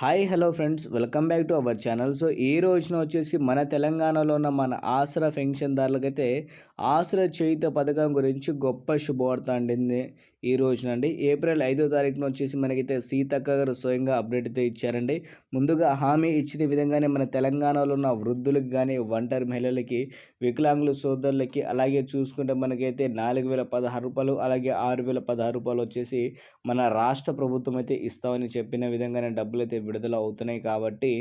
Hi hello friends. Welcome back to our channel. So ఈ రోజున వచ్చేసి మన తెలంగాణలో ఉన్న మన ఆసరా పెన్షన్దారులకైతే ఆసరా చేయుత పథకం గురించి గొప్ప శుభవార్త అండింది ఈ రోజున అండి ఏప్రిల్ ఐదో తారీఖున వచ్చేసి మనకైతే సీతక్క గారు స్వయంగా అప్డేట్ అయితే ఇచ్చారండి. ముందుగా హామీ ఇచ్చిన విధంగానే మన తెలంగాణలో ఉన్న వృద్ధులకు కానీ ఒంటరి మహిళలకి వికలాంగుల సోదరులకి అలాగే చూసుకుంటే మనకైతే నాలుగు వేల పదహారు రూపాయలు అలాగే ఆరు వేల పదహారు రూపాయలు వచ్చేసి మన రాష్ట్ర ప్రభుత్వం అయితే ఇస్తామని చెప్పిన విధంగానే డబ్బులు అయితే విడుదల అవుతున్నాయి కాబట్టి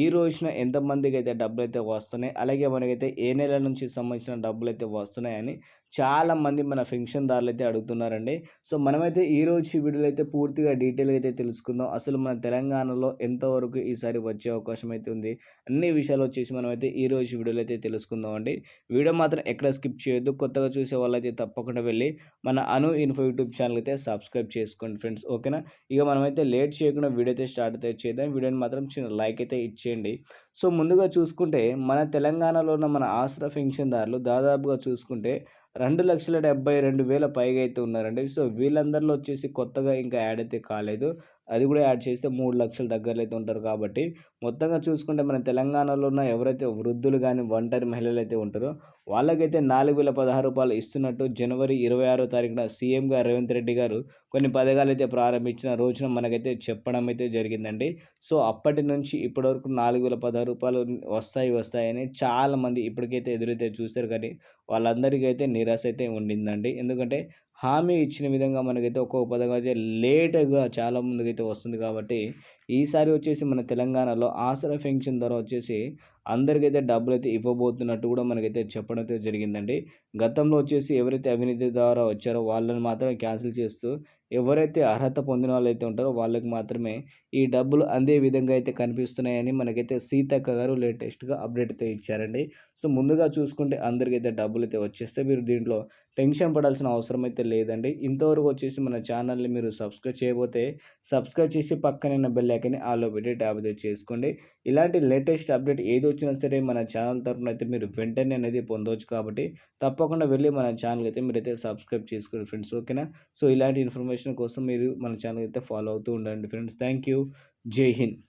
ఈ రోజున ఎంతమందికి అయితే డబ్బులు అయితే వస్తున్నాయి అలాగే మనకైతే ఏ నెల నుంచి సంబంధించిన డబ్బులు అయితే వస్తున్నాయని చాలామంది మన పెన్షన్దారులు అయితే అడుగుతున్నారండి. సో మనమైతే ఈ రోజు వీడియోలో అయితే పూర్తిగా డీటెయిల్గా అయితే తెలుసుకుందాం. అసలు మన తెలంగాణలో ఎంతవరకు ఈసారి వచ్చే అవకాశం అయితే ఉంది? అన్ని విషయాలు వచ్చేసి మనమైతే ఈ రోజు వీడియోలో అయితే తెలుసుకుందాం అండి. వీడియో మాత్రం ఎక్కడ స్కిప్ చేయొద్దు. కొత్తగా చూసే వాళ్ళైతే తప్పకుండా వెళ్ళి మన అను ఇన్ఫో యూట్యూబ్ ఛానల్ అయితే సబ్స్క్రైబ్ చేసుకోండి ఫ్రెండ్స్. ఓకేనా? ఇక మనమైతే లేట్ చేయకుండా వీడియో అయితే స్టార్ట్ అయితే చేద్దాం. వీడియోని మాత్రం చిన్న లైక్ అయితే ఇచ్చేయండి. సో ముందుగా చూసుకుంటే మన తెలంగాణలో ఉన్న మన ఆశ్ర పెన్షన్దారులు దాదాపుగా చూసుకుంటే రెండు లక్షల డెబ్బై రెండు వేల పైగా అయితే ఉన్నారండి. సో వీళ్ళందరిలో వచ్చేసి కొత్తగా ఇంకా యాడ్ అయితే కాలేదు. అది కూడా యాడ్ చేస్తే మూడు లక్షల దగ్గరలో అయితే ఉంటారు కాబట్టి మొత్తంగా చూసుకుంటే మన తెలంగాణలో ఉన్న ఎవరైతే వృద్ధులు కానీ ఒంటరి మహిళలు అయితే ఉంటారో వాళ్ళకైతే నాలుగు వేల పదహారు రూపాయలు ఇస్తున్నట్టు జనవరి ఇరవై ఆరో తారీఖున సీఎం గారు రేవంత్ రెడ్డి గారు కొన్ని పథకాలు అయితే ప్రారంభించిన రోజున మనకైతే చెప్పడం అయితే జరిగిందండి. సో అప్పటి నుంచి ఇప్పటివరకు నాలుగు వేల పదహారు రూపాయలు వస్తాయి వస్తాయని చాలామంది ఇప్పటికైతే ఎదురైతే చూస్తారు కానీ వాళ్ళందరికీ అయితే నిరాశ అయితే ఉండిందండి. ఎందుకంటే హామీ ఇచ్చిన విధంగా మనకైతే ఒక్కొక్క పథకం అయితే లేటుగా చాలా ముందుకైతే వస్తుంది కాబట్టి ఈసారి వచ్చేసి మన తెలంగాణలో ఆసరా పెన్షన్ ద్వారా వచ్చేసి అందరికైతే డబ్బులు అయితే ఇవ్వబోతున్నట్టు కూడా మనకైతే చెప్పడం అయితే జరిగిందండి. గతంలో వచ్చేసి ఎవరైతే అవినీతి ద్వారా వచ్చారో వాళ్ళని మాత్రమే క్యాన్సిల్ చేస్తూ ఎవరైతే అర్హత పొందిన వాళ్ళు అయితే ఉంటారో వాళ్ళకి మాత్రమే ఈ డబ్బులు అందే విధంగా అయితే కనిపిస్తున్నాయని మనకైతే సీతక్క గారు లేటెస్ట్గా అప్డేట్ అయితే ఇచ్చారండి. సో ముందుగా చూసుకుంటే అందరికైతే డబ్బులు అయితే వచ్చేస్తే మీరు దీంట్లో టెన్షన్ పడాల్సిన అవసరం అయితే లేదండి. ఇంతవరకు వచ్చేసి మన ఛానల్ని మీరు సబ్స్క్రైబ్ చేయబోతే సబ్స్క్రైబ్ చేసి పక్కన బెల్ ఐకని ఆలో పెట్టి ట్యాబ్ చేసుకోండి. ఇలాంటి లేటెస్ట్ అప్డేట్ ఏదో వచ్చినా సరే మన ఛానల్ తరఫున అయితే మీరు వెంటనే అనేది పొందవచ్చు కాబట్టి తప్పకుండా వెళ్ళి మన ఛానల్ అయితే మీరైతే సబ్స్క్రైబ్ చేసుకోండి ఫ్రెండ్స్ ఓకేనా? సో ఇలాంటి ఇన్ఫర్మేషన్ కోసం మీరు మన ఛానల్ అయితే ఫాలో అవుతూ ఉండండి ఫ్రెండ్స్. థ్యాంక్ యూ జై హింద్.